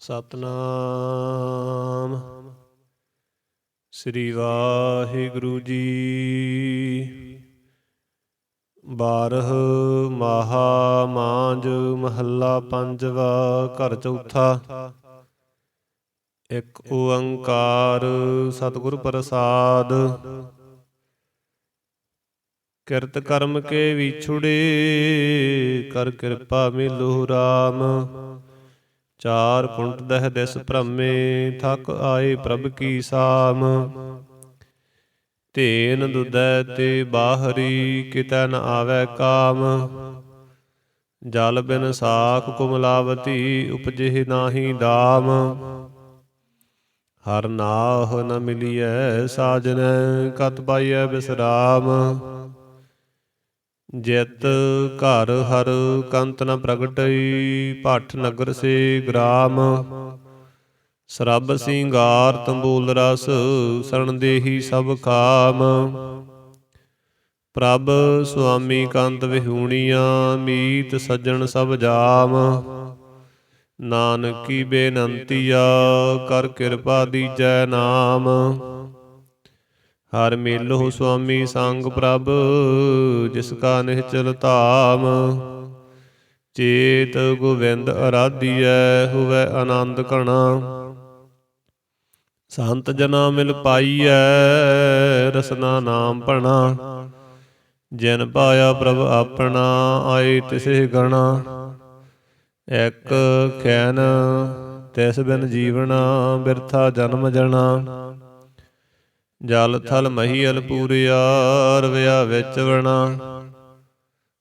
ਸਤਨਾਮ। ਸ੍ਰੀ ਵਾਹਿਗੁਰੂ ਜੀ। ਬਾਰਹ ਮਹਾ ਮਾਂਜ ਮਹੱਲਾ ਪੰਜਵਾ ਘਰ ਚੌਥਾ। ਇੱਕ ਓੰਕਾਰ ਸਤਿਗੁਰ ਪ੍ਰਸਾਦ। ਕਿਰਤ ਕਰਮ ਕੇ ਵਿਛੁੜੇ, ਕਰ ਕਿਰਪਾ ਮਿਲੋ ਰਾਮ। ਚਾਰ ਕੁੰਟ ਦਹ ਦਿਸ ਭ੍ਰਮੇ, ਥਕ ਆਏ ਪ੍ਰਭ ਕੀ ਸਾਮ। ਧੇਨ ਦੁਦੈ ਤੇ ਬਾਹਰੀ, ਕਿਤੈ ਨ ਆਵੈ ਕਾਮ। ਜਲ ਬਿਨ ਸਾਖ ਕੁਮਲਾਵਤੀ, ਉਪਜਿਹ ਨਾਹੀ ਦਾਮ। ਹਰ ਨਾਹ ਨ ਮਿਲੀਐ ਸਾਜਨੈ, ਕਤ ਪਾਈਐ ਬਿਸਰਾਮ। ਜਿਤ ਘਰ ਹਰ ਕੰਤ ਨ ਪ੍ਰਗਟਈ, ਭੱਠ ਨਗਰ ਸੇ ਗ੍ਰਾਮ। ਸਰਬ ਸਿੰਗਾਰ ਤੰਬੂਲ ਰਸ, ਸਰਣ ਦੇਹੀ ਸਭ ਕਾਮ ਪ੍ਰਭ ਸੁਆਮੀ ਕੰਤ ਵਿਹੂਣੀਆਂ, ਮੀਤ ਸੱਜਣ ਸਭ ਜਾਮ। ਨਾਨਕੀ ਬੇਨੰਤੀਆ, ਕਰ ਕਿਰਪਾ ਦੀਜੈ ਨਾਮ। ਹਰ ਮੇਲੋ ਸੁਆਮੀ ਸੰਗ ਪ੍ਰਭ, ਜਿਸ ਕਾ ਨਿਹਚਲ ਧਾਮ। ਚੇਤ ਗੋਵਿੰਦ ਅਰਾਧੀਐ, ਹੁਵੈ ਆਨੰਦ ਕਣਾ ਸੰਤ ਜਨਾ ਮਿਲ ਪਾਈਐ, ਰਸਨਾ ਨਾਮ ਭਣਾ। ਜਿਨ ਪਾਇਆ ਪ੍ਰਭ ਆਪਣਾ, ਆਏ ਤਿਸੇ ਗਣਾ। ਇੱਕ ਖੈਨ, ਤਿਸ ਬਿਨ ਜੀਵਣਾ ਬਿਰਥਾ ਜਨਮ ਜਣਾ। ਜਲ ਥਲ ਮਹੀਲ ਪੂਰਿਆ ਰਵਿਆ ਵਿੱਚ ਵਣਾ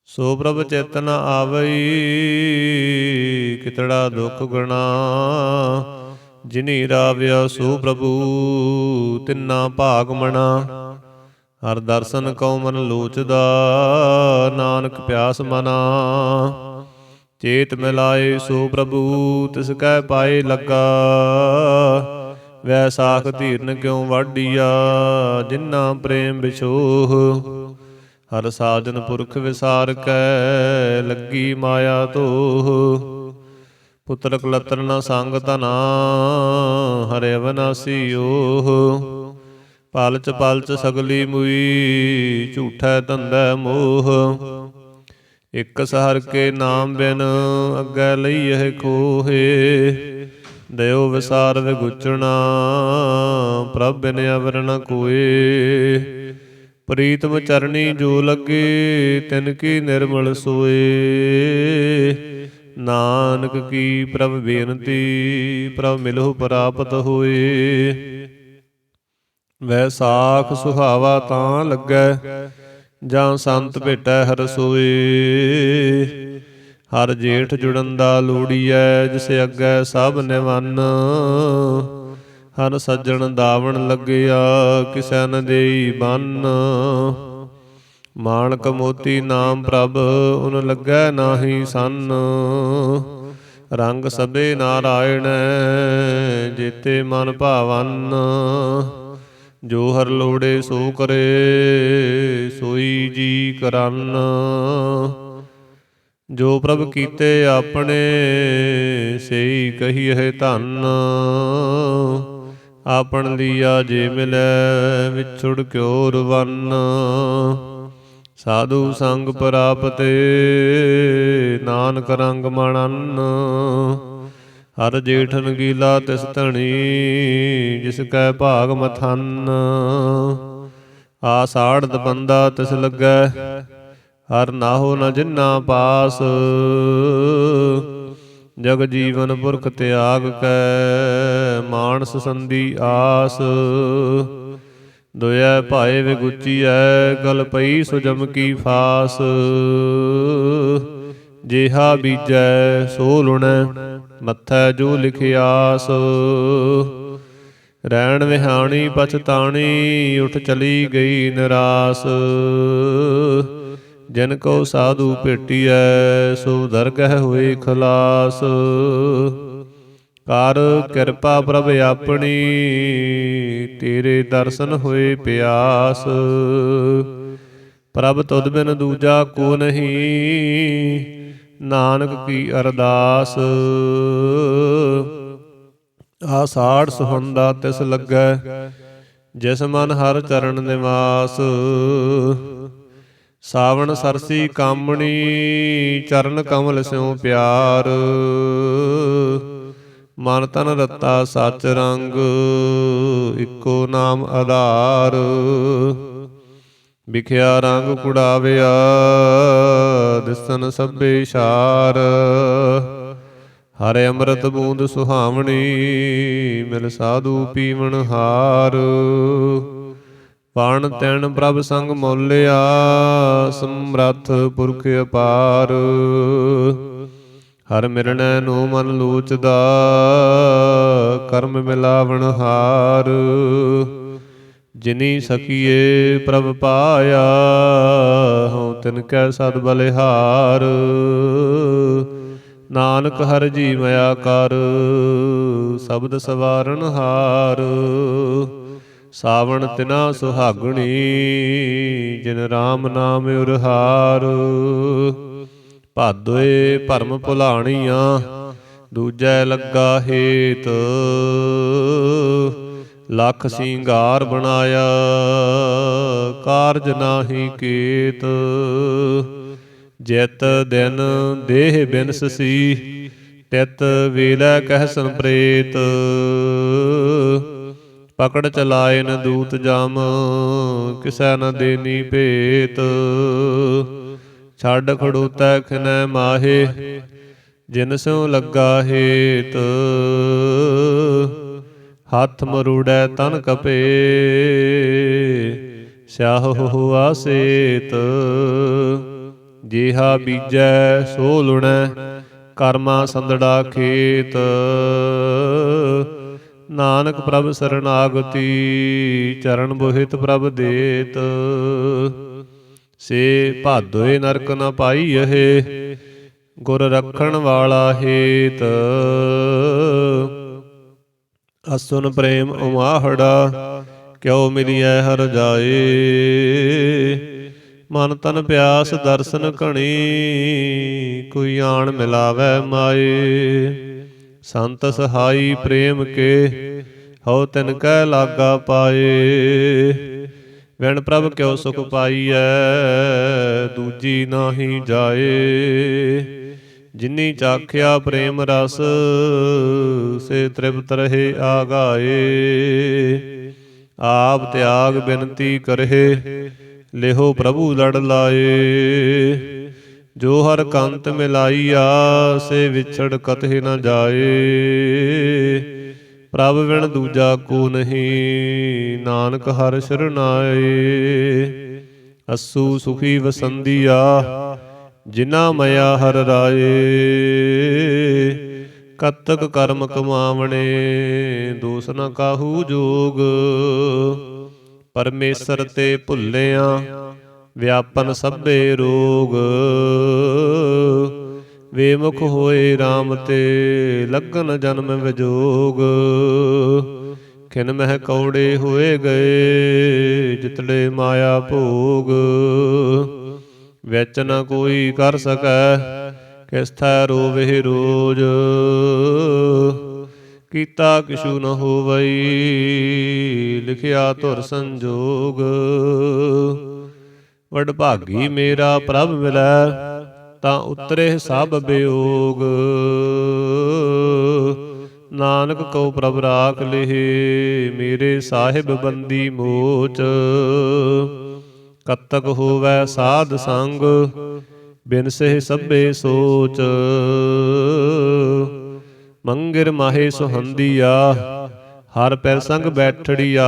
ਸੋ ਪ੍ਰਭ ਚੇਤਨ ਆਵਈ ਕਿਤੜਾ ਦੁਖ ਗਣਾ। ਜਿਨੀ ਰਾਵਿਆ ਸੋ ਪ੍ਰਭੂ ਤਿੰਨਾ ਭਾਗ ਮਣਾ। ਹਰ ਦਰਸ਼ਨ ਕਉ ਮਨ ਲੋਚਦਾ ਨਾਨਕ ਪਿਆਸ ਮਨਾ। ਚੇਤ ਮਿਲਾਏ ਸੋ ਪ੍ਰਭੂ ਤਿਸ ਕੈ ਪਾਏ ਲੱਗਾ। ਵੈਸਾਖ ਧੀਰਨ ਕਿਉ ਵਾਡੀਆ ਜਿਨ੍ਹਾਂ ਪ੍ਰੇਮ ਵਿਛੋਹ, ਹਰ ਸਾਜਨ ਪੁਰਖ ਵਿਸਾਰ ਕੈ ਲੱਗੀ ਮਾਇਆ ਤੋਹ। ਪੁੱਤਰ ਕਲਤਰ ਨਾ ਸੰਗ ਤਨਾ ਹਰਿ ਅਵਨਾਸੀ ਓਹ। ਪਲਚ ਪਲਚ ਸਗਲੀ ਮੁਈ, ਝੂਠੈ ਧੰਦੈ ਮੋਹ। ਇਕ ਸਹਰ ਕੇ ਨਾਮ ਬਿਨ ਅੱਗੇ ਲਈਏ ਖੋਹੇ। ਦਇਓ ਵਿਸਾਰ ਵਿਗੁਚਣਾ, ਪ੍ਰਭ ਬਿਨ ਅਵਰ ਨ ਕੋਏ ਪ੍ਰੀਤਮ ਚਰਣੀ ਜੋ ਲੱਗੇ, ਤਿਨ ਕੀ ਨਿਰਮਲ ਸੋਏ। ਨਾਨਕ ਕੀ ਪ੍ਰਭ ਬੇਨਤੀ, ਪ੍ਰਭ ਮਿਲਹੁ ਪ੍ਰਾਪਤ ਹੋਏ। ਵੈਸਾਖ ਸੁਹਾਵਾ ਤਾਂ ਲੱਗੈ, ਜਾਂ ਸੰਤ ਭੇਟੈ ਹਰ ਸੋਏ। ਹਰ ਜੇਠ ਜੁੜਨ ਦਾ ਲੋੜੀਐ ਜਿਸ ਅੱਗੇ ਸਭ ਨਿਵੰਨ। ਹਰ ਸੱਜਣ ਦਾਵਣ ਲੱਗਿਆ, ਕਿਸੈ ਨ ਦੇਈ ਬੰਨ। ਮਾਣਕ ਮੋਤੀ ਨਾਮ ਪ੍ਰਭ, ਉਨ ਲੱਗੈ ਨਾਹੀ ਸੰਨ। ਰੰਗ ਸਭੇ ਨਾਰਾਇਣ ਜੀਤੇ ਮਨ ਭਾਵਨ। ਜੋ ਹਰ ਲੋੜੇ ਸੋ ਕਰੇ, ਸੋਈ ਜੀ ਕਰਨ। ਜੋ ਪ੍ਰਭ ਕੀਤੇ ਆਪਣੇ, ਸਈ ਕਹੀਏ ਧੰਨ। ਆਪਣ ਲੀਆ ਜੇ ਮਿਲੈ, ਵਿਛੁੜ ਕਿਉ ਰਵੰਨ ਸਾਧੂ ਸੰਗ ਪ੍ਰਾਪਤੇ, ਨਾਨਕ ਰੰਗ ਮਣਨ। ਹਰ ਜੇਠਨ ਗੀਲਾ ਤਿਸ ਧਣੀ, ਜਿਸ ਕੈ ਭਾਗ ਮਥਨ। ਆਸਾੜਤ ਦਬੰਦਾ ਤਿਸ ਲੱਗੈ ਹਰ ਨਾਹੋ ਨ ਜਿਨਾ ਪਾਸ। ਜਗ ਜੀਵਨ ਪੁਰਖ ਤਿਆਗ ਕੈ, ਮਾਨਸ ਸੰਦੀ ਆਸ। ਦੁਇਐ ਭਾਏ ਵਿਗੁਚੀਐ, ਗਲ ਪਈ ਸੁਜਮ ਕੀ ਫਾਸ। ਜਿਹਾ ਬੀਜੈ, ਸੋ ਲੁਣੈ, ਮੱਥੈ ਜੋ ਲਿਖਿਆਸ। ਰਹਿਣ ਵਿਹਾਣੀ, ਪਛਤਾਣੀ, ਉਠ ਚਲੀ ਗਈ ਨਿਰਾਸ। ਜਿਨ ਕੋ ਸਾਧੂ ਭੇਟੀਐ, ਸੋ ਦਰਗਹਿ ਹੋਏ ਖਲਾਸ। ਕਰ ਕਿਰਪਾ ਪ੍ਰਭ ਆਪਣੀ, ਤੇਰੇ ਦਰਸ਼ਨ ਹੋਏ ਪਿਆਸ। ਪ੍ਰਭ ਤੁਧ ਬਿਨ ਦੂਜਾ ਕੋ ਨਹੀਂ, ਨਾਨਕ ਕੀ ਅਰਦਾਸ। ਆਸਾੜ ਸੁਹੰਦਾ ਤਿਸ ਲੱਗੈ, ਜਿਸ ਮਨ ਹਰ ਚਰਨ ਨਿਵਾਸ। ਸਾਵਣ ਸਰਸੀ ਕਾਮਣੀ ਚਰਨ ਕਮਲ ਸਿਉ ਪਿਆਰ। ਮਨ ਤਨ ਰਤਾ ਸਚ ਰੰਗ ਇੱਕੋ ਨਾਮ ਆਧਾਰ। ਵਿਖਿਆ ਰੰਗ ਕੁੜਾਵਿਆ ਦਿਸਨ ਸਭੇ ਇਸ਼ਾਰ ਹਰੇ ਅੰਮ੍ਰਿਤ ਬੂੰਦ ਸੁਹਾਵਣੀ ਮਿਲ ਸਾਧੂ ਪੀਵਣ ਹਾਰ। ਪਾਣ ਤੈਣ ਪ੍ਰਭ ਸੰਗ ਮੋਲਿਆ, ਸਮਰੱਥ ਪੁਰਖ ਅਪਾਰ। ਹਰ ਮਿਰਣੈ ਨੂੰ ਮਨ ਲੂਚਦਾ, ਕਰਮ ਮਿਲਾਵਣ ਹਾਰ। ਜਿਨੀ ਸਕੀਏ ਪ੍ਰਭ ਪਾਇਆ, ਹਉ ਤਿਨ ਕੈ ਸਦ ਬਲਿਹਾਰ। ਨਾਨਕ ਹਰ ਜੀ ਮਇਆ ਕਰ ਸ਼ਬਦ ਸਵਾਰਨ ਹਾਰ। ਸਾਵਣ ਤਿਨਾ ਸੁਹਾਗਣੀ ਜਿਨ RAM ਨਾਮ ਉਰਹਾਰ। ਭਾਦੋਏ ਭਰਮ ਭੁਲਾਣੀਆਂ ਦੂਜੈ ਲੱਗਾ ਹੇਤ। ਲੱਖ ਸਿੰਗਾਰ ਬਣਾਇਆ ਕਾਰਜ ਨਾਹੀ ਕੀਤ। ਜਿਤ ਦਿਨ ਦੇਹ ਬਿਨਸਸੀ ਤਿਤ ਵੇਲੇ ਕਹਿਸਨ ਪ੍ਰੇਤ। ਪਕੜ ਚਲਾਏ ਨ ਦੂਤ ਜਮ, ਕਿਸੈ ਨ ਦੇਨੀ ਭੇਤ। ਛੱਡ ਖੜੂਤੈ ਖਨੈ ਮਾਹੇ, ਜਿਨ ਸਿਉ ਲੱਗਾ ਹੇਤ। ਹੱਥ ਮਰੂੜੈ ਤਨ ਕਪੇ, ਸਿਆਹ ਹੋਆ ਸੇਤ। ਜੇਹਾ ਬੀਜੈ ਸੋ ਲੁਣੈ, ਕਰਮਾ ਸੰਦੜਾ ਖੇਤ। ਨਾਨਕ ਪ੍ਰਭ ਸਰਨਾਗਤੀ, ਚਰਨ ਬੋਹਿਤ ਪ੍ਰਭ ਦੇਤ। ਸੇ ਭਾਦੋਏ ਨਰਕ ਨ ਪਾਈਐ ਗੁਰ ਰੱਖਣ ਵਾਲਾ ਹੇਤ। ਅਸੁਨ ਪ੍ਰੇਮ ਉਮਾਹੜਾ, ਕਿਉ ਮਿਲਿਐ ਹਰ ਜਾਏ। ਮਨ ਤਨ ਪਿਆਸ ਦਰਸ਼ਨ ਘਣੀ, ਕੋਈ ਆਣ ਮਿਲਾਵੈ ਮਾਏ। ਸੰਤ ਸਹਾਈ ਪ੍ਰੇਮ ਕੇ ਹਉ ਤਿਨ ਕੈ ਲਾਗਾ ਪਾਏ। ਵਿਣ ਪ੍ਰਭ ਕਿਉ ਸੁਖ ਪਾਈਐ, ਦੂਜੀ ਨਾਹੀ ਜਾਏ। ਜਿਨੀ ਚਾਖਿਆ ਪ੍ਰੇਮ ਰਸ, ਸੇ ਤ੍ਰਿਪਤ ਰਹੇ ਆਗਾਏ। ਆਪ ਤਿਆਗ ਬਿਨਤੀ ਕਰਹਿ ਲਿਹੋ ਪ੍ਰਭੂ ਲੜ ਲਾਏ। ਜੋ ਹਰ ਕੰਤ ਮਿਲਾਈਆ, ਸੇ ਵਿਛੜ ਕਤਹਿ ਨਾ ਜਾਏ। ਪ੍ਰਭ ਵਿਣ ਦੂਜਾ ਕੋ ਨਹੀਂ, ਨਾਨਕ ਹਰ ਸ਼ਰਨਾਏ ਅਸੂ ਸੁਖੀ ਵਸੰਦੀਆ ਜਿਨਾ ਮਇਆ ਹਰ ਰਾਏ। ਕਤਕ ਕਰਮ ਕਮਾਵਣੇ, ਦੋਸ ਨ ਕਾਹੂ ਜੋਗ। ਪਰਮੇਸ਼ਰ ਤੇ ਭੁੱਲਿਆ ਵਿਆਪਨ ਸਭੇ ਰੋਗ। ਵੇਮੁਖ ਹੋਏ RAM ਤੇ ਲੱਗਨ ਜਨਮ ਵਿਜੋਗ। ਖਿਨ ਮਹਿ ਕੌੜੇ ਹੋਏ ਗਏ ਜਿਤੜੇ ਮਾਇਆ ਭੋਗ। ਵਿੱਚ ਨ ਕੋਈ ਕਰ ਸਕੈ ਕਿਸ ਥੈ ਰੋਵੇ ਰੋਜ। ਕੀਤਾ ਕਿਛੂ ਨ ਹੋਵਈ ਲਿਖਿਆ ਧੁਰ ਸੰਜੋਗ। ਵਡਭਾਗੀ ਮੇਰਾ ਪ੍ਰਭ ਮਿਲੈ, ਤਾਂ ਉਤਰੇ ਸਭ ਬਿਯੋਗ ਨਾਨਕ ਕਉ ਪ੍ਰਭ ਰਾਖ ਲਿਹੇ, ਮੇਰੇ ਸਾਹਿਬ ਬੰਦੀ ਮੋਚ। ਕਤਕ ਹੋਵੈ ਸਾਧ ਸੰਗ, ਬਿਨ ਸਹਿ ਸਭੇ ਸੋਚ। ਮੰਗਿਰ ਮਾਹੇ ਸੁਹੰਦੀਆ ਹਰ ਪੈਰ ਸੰਗ ਬੈਠੜੀਆ।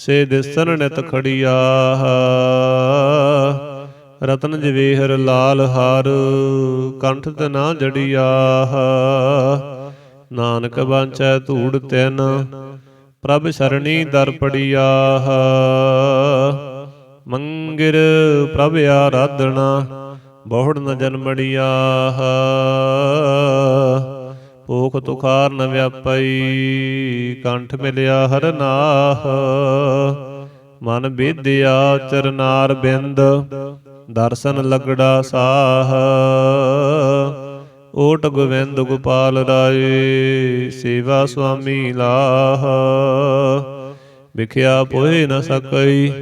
ਸੇ ਦਿਸਨ ਨਿਤ ਖੜੀਆ। ਰਤਨ ਜਵੇਹਰ ਲਾਲ ਹਾਰ ਕੰਠ ਤੇ ਨਾ ਜੜੀਆ। ਨਾਨਕ ਬਾਂਚੈ ਧੂੜ ਤਿਨ ਪ੍ਰਭ ਸ਼ਰਣੀ ਦਰ ਪੜੀਆਹ ਮੰਗਿਰ ਪ੍ਰਭ ਆਰਾਧਨਾ ਬਹੁੜ ਨ ਜਨਮੜੀਆਹ ਭੂਖ ਤੁਖਾਰ ਨ ਵਿਆਪਈ, ਕੰਠ ਮਿਲਿਆ ਹਰ ਨਾਹ। ਮਨ ਵਿਦਿਆ ਚਰਨਾਰ ਬਿੰਦ, ਦਰਸ਼ਨ ਲਗੜਾ ਸਾਹ। ਓਟ ਗੋਵਿੰਦ ਗੋਪਾਲ ਰਾਏ, ਸੇਵਾ ਸੁਆਮੀ ਲਾਹ। ਵਿਖਿਆ ਪੋਏ ਨ ਸਕਈ,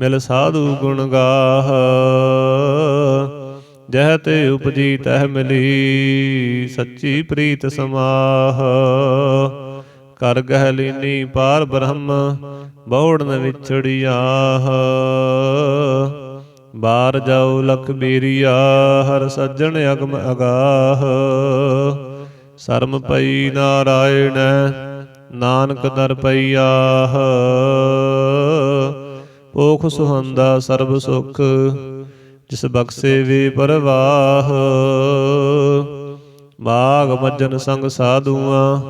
ਮਿਲ ਸਾਧੂ ਗੁਣ ਗਾਹ। ਜਹ ਤੇ ਉਪਜੀ ਤਹ ਮਿਲੀ, ਸੱਚੀ ਪ੍ਰੀਤ ਸਮਾਹ। ਕਰ ਗਹਿ ਲੀਨੀ ਪਾਰ ਬ੍ਰਹਮ ਬਹੁੜਨ ਨ ਵਿਛੜਿਆਹ। ਬਾਰ ਜਾਉ ਲਖ ਬੀਰੀਆ, ਹਰ ਸੱਜਣ ਅਗਮ ਅਗਾਹ। ਸ਼ਰਮ ਪਈ ਨਾਰਾਇਣ, ਨਾਨਕ ਦਰ ਪਈਆਹ। ਪੋਖ ਸੁਹੰਦਾ ਸਰਬ ਸੁਖ ਜਿਸ ਬਖਸੇ ਵੀ ਪਰਵਾਹ। ਬਾਗ ਮੱਜਨ ਸੰਗ ਸਾਧੂਆਂ,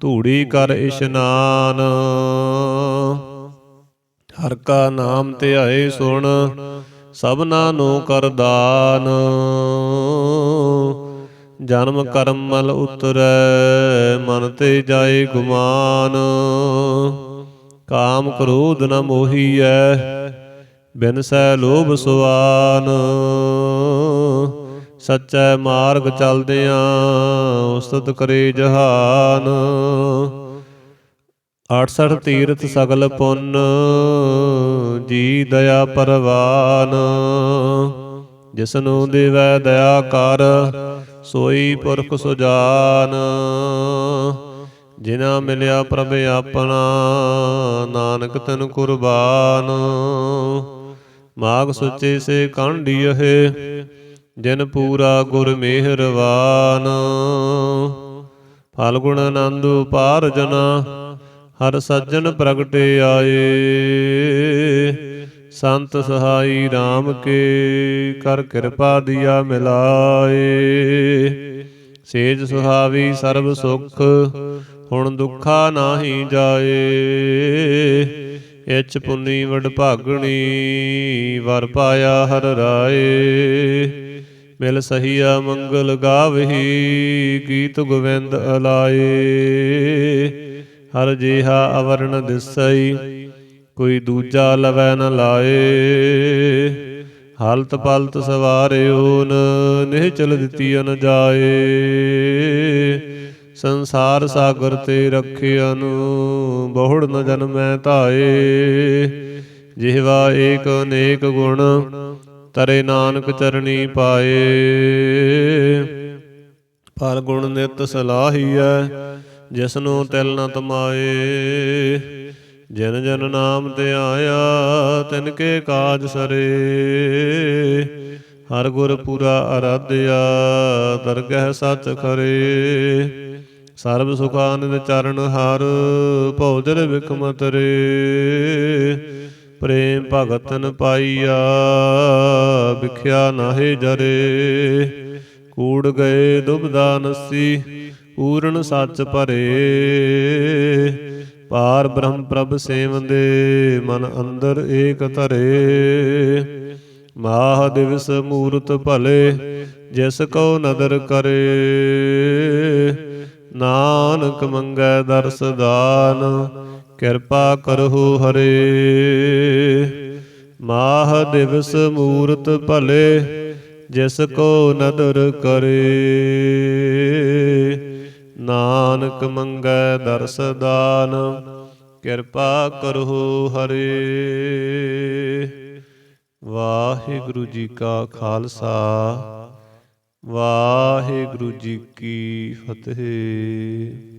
ਧੂੜੀ ਕਰ ਇਸ਼ਨਾਨ। ਹਰ ਕਾ ਨਾਮ ਧਿਆਏ ਸੁਣ, ਸਭਨਾ ਨੂੰ ਕਰ ਦਾਨ। ਜਨਮ ਕਰਮ ਮਲ ਉਤਰੈ, ਮਨ ਤੇ ਜਾਏ ਗੁਮਾਨ। ਕਾਮ ਕ੍ਰੋਧ ਨ ਮੋਹੀਐ ਬਿਨ ਸੈ ਲੋਭ ਸੁਆਨ। ਸੱਚੈ ਮਾਰਗ ਚਲਦਿਆਂ ਉਸਤਤ ਕਰੇ ਜਹਾਨ। 68 ਤੀਰਥ ਸਗਲ ਪੁੰਨ, ਜੀ ਦਇਆ ਪਰਵਾਨ। ਜਿਸਨੂੰ ਦੇਵੈ ਦਇਆ ਕਰ, ਸੋਈ ਪੁਰਖ ਸੁਜਾਨ। ਜਿਨਾ ਮਿਲਿਆ ਪ੍ਰਭ ਆਪਣਾ, ਨਾਨਕ ਤਨ ਕੁਰਬਾਨ। ਮਾਗ ਸੁੱਚੇ ਸੇ ਕਾਂਡੀਏ ਜਿਨ ਪੂਰਾ ਗੁਰ ਮਿਹਰਵਾਨ। ਫਲਗੁਣ ਆਨੰਦੁ ਪਾਰ ਜਨਾ, ਹਰ ਸੱਜਣ ਪ੍ਰਗਟੇ ਆਏ। ਸੰਤ ਸਹਾਈ RAM ਕੇ ਕਰ ਕਿਰਪਾ ਦਿਆ ਮਿਲਾਏ। ਸੇਜ ਸੁਹਾਵੀ ਸਰਬ ਸੁਖ, ਹੁਣ ਦੁੱਖਾ ਨਾਹੀ ਜਾਏ। ਇਚ ਪੁੰਨੀ ਵਡ ਭਾਗਣੀ, ਵਰ ਪਾਇਆ ਹਰ ਰਾਏ। ਮਿਲ ਸਹੀਆ ਮੰਗਲ ਗਾਵਹੀ, ਗੀਤ ਗੋਵਿੰਦ ਅਲਾਏ। ਹਰ ਜੀਹਾ ਅਵਰਣ ਦਿਸਈ, ਕੋਈ ਦੂਜਾ ਲਵੈ ਨ ਲਾਏ। ਹਲਤ ਪਲਤ ਸਵਾਰਿਓ ਨ, ਨਿਹਚਲ ਦਿੱਤੀ ਅਨ ਜਾਏ। ਸੰਸਾਰ ਸਾਗਰ ਤੇ ਰੱਖਿਆ ਨੂੰ ਬਹੁੜ ਨ ਜਨਮੈ ਧਾਏ। ਜਿਹਵਾ ਏਕ ਅਨੇਕ ਗੁਣ, ਤਰੇ ਨਾਨਕ ਚਰਣੀ ਪਾਏ। ਫਲ ਗੁਣ ਨਿਤ ਸਲਾਹੀਐ, ਜਿਸਨੂੰ ਤਿਲ ਨ ਤਮਾਏ। ਜਨ ਜਨ ਨਾਮ ਤੇ ਆਇਆ, ਤਿਨ ਕੇ ਕਾਜ ਸਰੇ। ਹਰ ਗੁਰ ਪੂਰਾ ਅਰਾਧਿਆ, ਦਰਗਹਿ ਸੱਚ ਖਰੇ। ਸਰਬ ਸੁਖਾਨੰਦ ਚਰਨ ਹਰ ਭਉਜਰ ਵਿਕਮਤ ਰੇ ਪ੍ਰੇਮ ਭਗਤਨ ਪਾਈਆ ਵਿਖਿਆ ਨਾਹੇ ਜਰੇ। ਕੂੜ ਗਏ ਦੁਬਦਾ ਨਸੀ, ਪੂਰਨ ਸੱਚ ਭਰੇ। ਪਾਰ ਬ੍ਰਹਮ ਪ੍ਰਭ ਸੇਵੰਦੇ, ਮਨ ਅੰਦਰ ਏਕ ਧਰੇ। ਮਾਹ ਦਿਵਸ ਮੂਰਤ ਭਲੇ, ਜਿਸ ਕੋ ਨਦਰ ਕਰੇ। ਨਾਨਕ ਮੰਗੈ ਦਰਸ ਦਾਨ, ਕਿਰਪਾ ਕਰਹੁ ਹਰੇ। ਮਾਹ ਦਿਵਸ ਮੂਰਤ ਭਲੇ, ਜਿਸ ਕੋ ਨਦਰ ਕਰੇ। ਨਾਨਕ ਮੰਗੈ ਦਰਸ ਦਾਨ, ਕਿਰਪਾ ਕਰਹੁ ਹਰੇ। ਵਾਹਿਗੁਰੂ ਜੀ ਕਾ ਖਾਲਸਾ। ਵਾਹਿਗੁਰੂ ਜੀ ਕੀ ਫਤਿਹ।